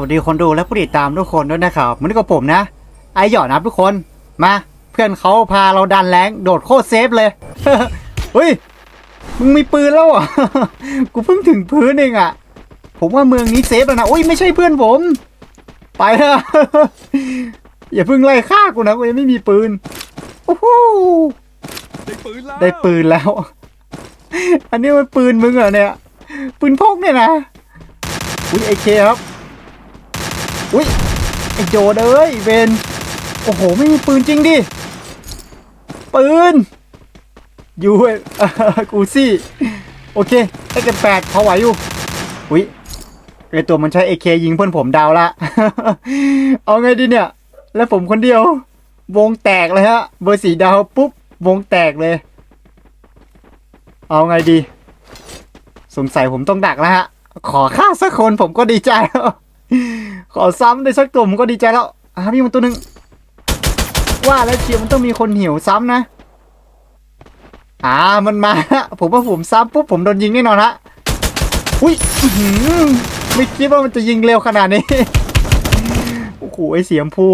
วัสดีคนดูและผู้ติดตามทุกคนด้วยนะครับเหมือนกับผมนะ ไอหยอดนะครับทุกคนมา เพื่อนเขาพาเราดันแรงโดดโคตรเซฟเลยเฮ้ยมึงมีปืนแล้วเหรอะกูเพิ่งถึงพื้นเองอะ ผมว่าเมืองนี้เซฟแล้วนะอุ้ยไม่ใช่เพื่อนผม ไปเถอะอย่าเพิ่งไล่ฆ่ากูนะกูยังไม่มีปืนโอ้โหได้ปืนแล้วได้ปืนแล้ว อันนี้มันปืนมึงเหรอเนี่ยปืนพกเนี่ยนะอุ้ยไอเคครับ อุ้ยไอโจดเอ้ยเวนโอ้โห ไม่มีปืนจริงดิ ปืนยูเอกูซี่ โอเคไอเกันแปดพอไหวอยู่ อุ้ยไอตัวมันใช้เอเคยิงเพื่อนผมดาวละ เอาไงดีเนี่ย แล้วผมคนเดียว วงแตกเลยฮะ เบอร์สีดาวปุ๊บ วงแตกเลย เอาไงดี สงสัยผมต้องดักแล้วฮะ ขอฆ่าสักคนผมก็ดีใจแล้ว ขอซ้ำได้สักตัวผมก็ดีใจแล้วอ่ามีมันตัวหนึ่งว่าแล้วเชียร์มันต้องมีคนหิวซ้ำนะ อ่ามันมาผมว่าผมซ้ำปุ๊บผมโดนยิงแน่นอนฮะอุ้ยไม่คิดว่ามันจะยิงเร็วขนาดนี้โอ้โหไอเสียมพู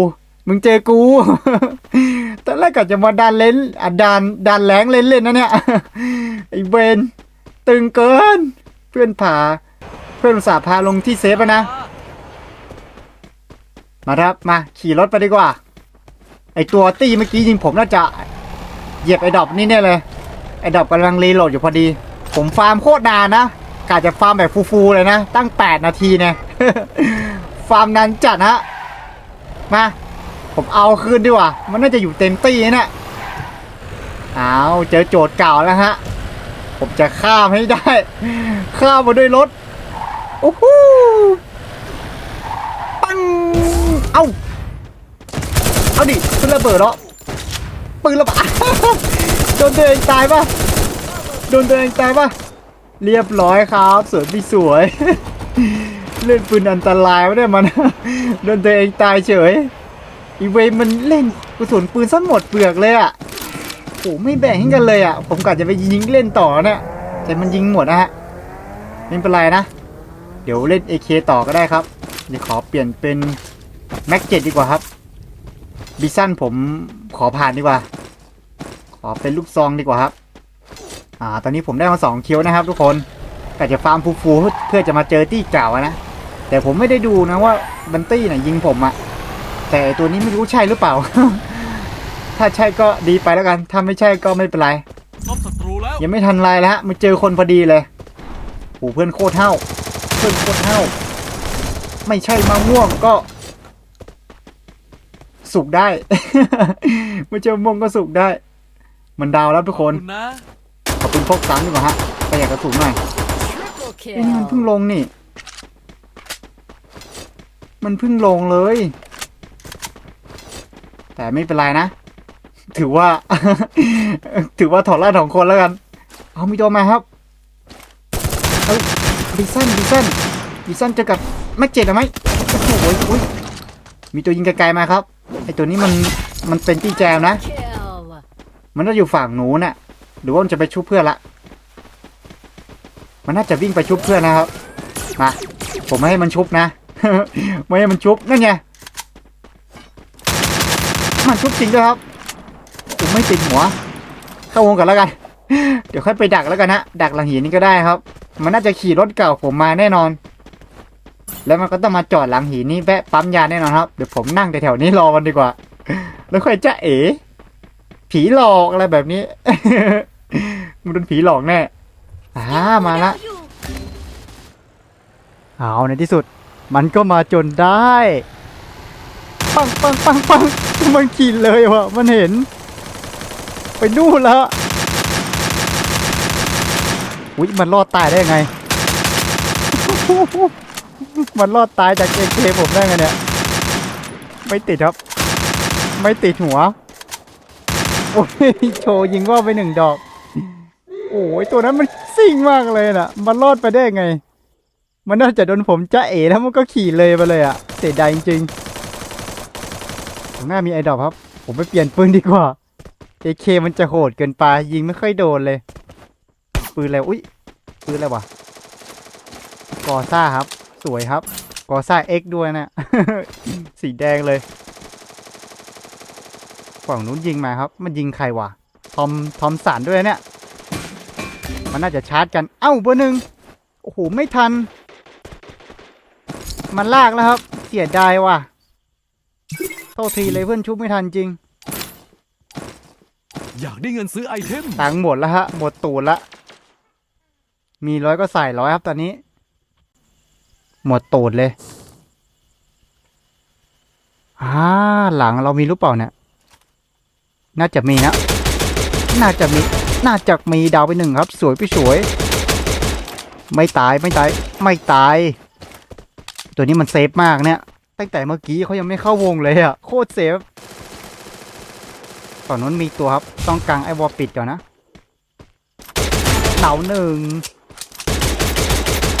มึงเจอกู ตอนแรกกะจะมาดันเล่นอะดันดันแรงเล่นเล่นๆนะเนี่ย ไอเวนตึงเกิน เพื่อนผา เพื่อนสาพาลงที่เซฟนะ มาครับมาขี่รถไปดีกว่า ไอตัวตี้เมื่อกี้ยิงผมน่าจะเหยียบไอดอบนี่แน่เลยไอดอบกำลังรีโหลดอยู่พอดี ผมฟาร์มโคตรนานนะกะจะฟาร์มแบบฟูๆเลยนะ ตั้ง 8 นาทีเนี่ยฟาร์มนานจัดฮะมาผมเอาคืนดีกว่า มันน่าจะอยู่เต็มตี้นะี่ยเอาเจอโจทย์เก่าแล้วฮะ ผมจะข้ามให้ได้ ข้ามมาด้วยรถ โอ้โห ระเบิดเหรอปืนระเบิดโดนตัวเองตายปะโดนตัวเองตายปะเรียบร้อยครับสวยพี่สวยเล่นปืนอันตรายไม่ได้มันโดนตัวเองตายเฉยอีเวยมันเล่นกระสุนปืนซะหมดเปลือกเลยอะโอ้ไม่แบ่งให้กันเลยอะ ผมกะจะไปยิงเล่นต่อเนี่ยแต่มันยิงหมดนะฮะไม่เป็นไรนะ เดี๋ยวเล่น AK ต่อก็ได้ครับเดี๋ยวขอเปลี่ยนเป็นแม็กเจ็ดดีกว่าครับ บิซันผมขอผ่านดีกว่า ขอเป็นลูกซองดีกว่าครับ อ่า ตอนนี้ผมได้มาสองคิวนะครับ ทุกคนกะจะฟาร์มฟูๆเพื่อจะมาเจอตี้เก่าอะนะ แต่ผมไม่ได้ดูนะว่าบันตี้น่ะยิงผมอะแต่ไอ้ตัวนี้ไม่รู้ใช่หรือเปล่า ถ้าใช่ก็ดีไปแล้วกัน ถ้าไม่ใช่ก็ไม่เป็นไรพบศัตรูแล้วยังไม่ทันไรแล้วฮะมาเจอคนพอดีเลยโอ้เพื่อนโคตรเท่า เพื่อนโคตรเท่า ไม่ใช่มะม่วงก็ สุกได้ ไม่เจอมะม่วงก็สุกได้ มันดาวแล้วทุกคนคุณนะขอบคุณพกซ้ำดีกว่าฮะประหยัดกระสุนหน่อย Triple เอ้ยนี่มันเพิ่ง kill. ลงนี่ มันเพิ่งลงเลย แต่ไม่เป็นไรนะ ถือว่า ถือว่าถอดล่าสองคนแล้วกัน เอามีตัวมาครับเอ้ยดิซันดิซันดิซันเจอกับแม็กเจ็ดไหมโอ้โหอุ๊ยมีตัวยิงไกลๆมาครับ ไอตัวนี้มันมันเป็นตีแจมนะ มันน่าอยู่ฝั่งหนูน่ะหรือว่ามันจะไปชุบเพื่อนละ มันน่าจะวิ่งไปชุบเพื่อนนะครับ มา ผมไม่ให้มันชุบนะ ไม่ให้มันชุบนั่นไง มันชุบจริงด้วยครับผมไม่ติดหัว เข้าวงกันแล้วกัน เดี๋ยวค่อยไปดักแล้วกันนะ ดักหลังหินนี่ก็ได้ครับ มันน่าจะขี่รถเก่าผมมาแน่นอน แล้วมันก็ต้องมาจอดหลังหินนี่แวะปั๊มยาแน่นอนครับ เดี๋ยวผมนั่งแถวๆนี้รอมันดีกว่า แล้วค่อยจะเอ๋ ผีหลอกอะไรแบบนี้ มันโดนผีหลอกแน่อ่ามาละ เอาในที่สุด มันก็มาจนได้ ปังปังปังปังมันขี่เลยวะมันเห็น ไปนู่นแล้วอุ้ยมันรอดตายได้ยังไง มันรอดตายจากเอเคผมได้ไงเนี่ย ไม่ติดครับ ไม่ติดหัว โอ้ยโชว์ยิงว่าไปหนึ่งดอก โอ้ยตัวนั้นมันซิ่งมากเลยน่ะ มันรอดไปได้ไง มันน่าจะโดนผมจ้าเอ๋แล้วมันก็ขี่เลยไปเลยอะเสียดายจริงๆผมหน้ามีไอดอปครับ ผมไปเปลี่ยนปืนดีกว่า AK มันจะโหดเกินไปยิงไม่ค่อยโดนเลย ปืนอะไรอุ้ยปืนอะไรวะกอซ่าครับ สวยครับกอซ่าเอ็กด้วยนะ สีแดงเลยฝั่งนู้นยิงมาครับ มันยิงใครวะทอมทอมสันด้วยเนี่ย มันน่าจะชาร์จกัน เอ้าเบอร์หนึ่งโอ้โห ไม่ทัน มันลากแล้วครับ เสียดายว่ะ โทษทีเลยเพื่อนชุบไม่ทันจริง อยากได้เงินซื้อไอเทม ตังค์หมดแล้วฮะ หมดตูดละ มีร้อยก็ใส่ร้อยครับตอนนี้ หมดตูดเลยอ่าหลังเรามีรู้เปล่าเนี่ย น่าจะมีนะ น่าจะมี น่าจะมีดาวไปหนึ่งครับ สวยพี่สวย ไม่ตายไม่ตาย ไม่ตาย ตัวนี้มันเซฟมากเนี่ย ตั้งแต่เมื่อกี้เขายังไม่เข้าวงเลยอะโคตรเซฟฝั่งนู้นมีตัวครับ ต้องกางไอวอลปิดก่อนนะเหนาหนึ่ง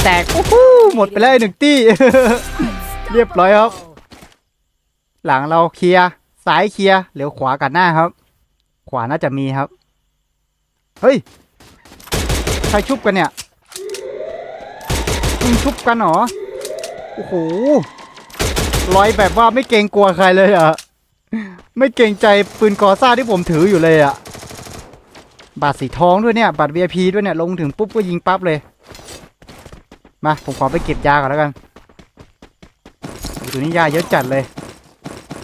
แตกโอ้โหหมดไปเลยหนึ่งตี้ เรียบร้อยครับ หลังเราเคลียร์ซ้ายเคลียร์เหลียวขวากันหน้าครับ ขวาน่าจะมีครับ เฮ้ยใครชุบกันเนี่ยมึงชุบกันเหรอโอ้โหลอยแบบว่าไม่เกรงกลัวใครเลยอะไม่เกรงใจปืนกอซ่าที่ผมถืออยู่เลยอะบัตรสีทองด้วยเนี่ยบัตร VIP ด้วยเนี่ยลงถึงปุ๊บก็ยิงปั๊บเลย มาผมขอไปเก็บยาก่อนแล้วกันตัวนี้ยาเยอะจัดเลย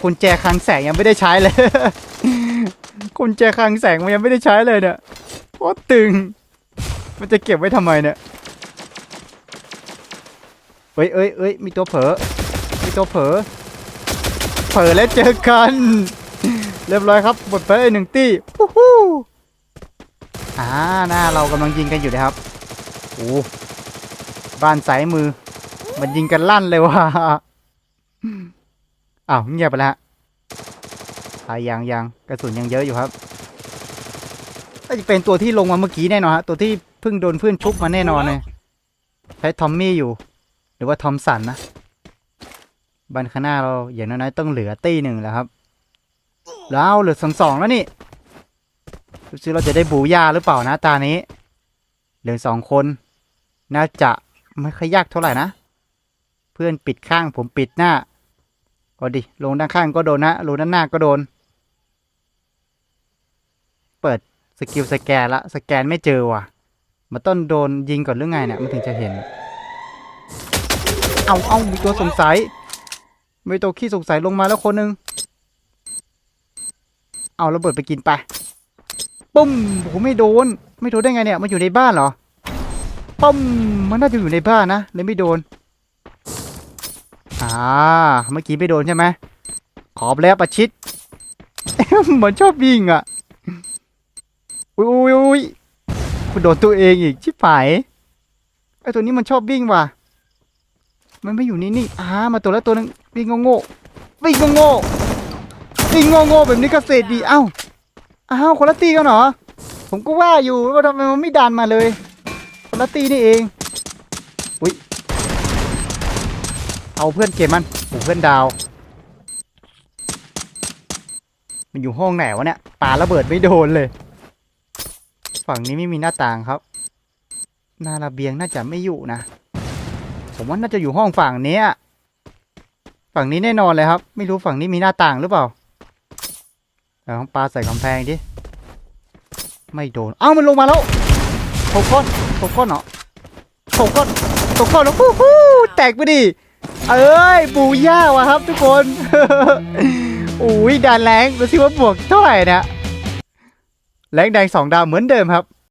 กุญแจคลังแสงยังไม่ได้ใช้เลยกุญแจคลังแสงมันยังไม่ได้ใช้เลยเนี่ยโคตรตึง มันจะเก็บไว้ทำไมเนี่ยเอ้ยเอ้ยเอ้ยมีตัวเผลอมีตัวเผลอเผลอแล้วเจอกัน เรียบร้อยครับหมดไปหนึ่งตี้ฮู้ฮู้อ่าหน้าเรากำลังยิงกันอยู่นะครับโอ้ บ้านสายมือ มันยิงกันลั่นเลยว่ะอ้าวเงียบไปแล้วฮะอ่ายังยังกระสุนยังเยอะอยู่ครับน่าจะเป็นตัวที่ลงมาเมื่อกี้แน่นอนฮะตัวที่เพิ่งโดนเพื่อนชุบมาแน่นอนเลยใช้ทอมมี่อยู่ หรือว่าทอมสันนะบ้านข้างหน้าเราอย่างน้อยๆต้องเหลือตี้หนึ่งแล้วครับ แล้วเหลือสองสองแล้วนี่ดูซิเราจะได้บูยาหรือเปล่านะตานี้เหลือสองคน น่าจะ ไม่ค่อยยากเท่าไหร่นะ เพื่อนปิดข้างผมปิดหน้าก็ดิ ลงด้านข้างก็โดนนะลงด้านหน้าก็โดน เปิดสกิลสแกนละสแกนไม่เจอว่ะ มันต้นโดนยิงก่อนหรือไงเนี่ยมันถึงจะเห็น เอาเอามีตัวสงสัย มีตัวขี้สงสัยลงมาแล้วคนหนึ่งเอาระเบิดไปกินไปปุ้มโอ้โหไม่โดน ไม่โดนได้ไงเนี่ย มันอยู่ในบ้านเหรอ ปุ้มมันน่าจะอยู่ในบ้านนะเลยไม่โดน อ่า เมื่อกี้ไม่โดนใช่ไหมขอบแล้วประชิด เหมือนชอบยิงอะ อุ้ยอุ้ยอุ้ยคุณโดนตัวเองอีกชิบหายไอตัวนี้มันชอบวิ่งว่ะ มันไม่อยู่นิ่งๆอ่ามาตัวแล้วตัวนึงวิ่งโง่ๆวิ่งโง่ๆวิ่งโง่ๆแบบนี้ก็เสร็จดีเอ้าอ้าวคนละตีกันเหรอผมก็ว่าอยู่ว่าทำไมมันไม่ดันมาเลย ละตีนี่เอง อุ้ย เอาเพื่อนเกมมันโอ้เพื่อนดาว มันอยู่ห้องไหนวะเนี่ยปาระเบิดไม่โดนเลย ฝั่งนี้ไม่มีหน้าต่างครับ หน้าระเบียงน่าจะไม่อยู่นะ ผมว่าน่าจะอยู่ห้องฝั่งเนี้ย ฝั่งนี้แน่นอนเลยครับ ไม่รู้ฝั่งนี้มีหน้าต่างหรือเปล่าแต่ต้องปาใส่กำแพงดิ ไม่โดน เอ้ามันลงมาแล้ว หกก้อนหกก้อนเหรอหกก้อนหกก้อนแล้วฮู้ฮู้แตกไปดิเอ้ยบูย่าว่ะครับทุกคนอุ้ยดันแรงดูสิว่าบวกเท่าไหร่นะแรงแดงสองดาวเหมือนเดิมครับ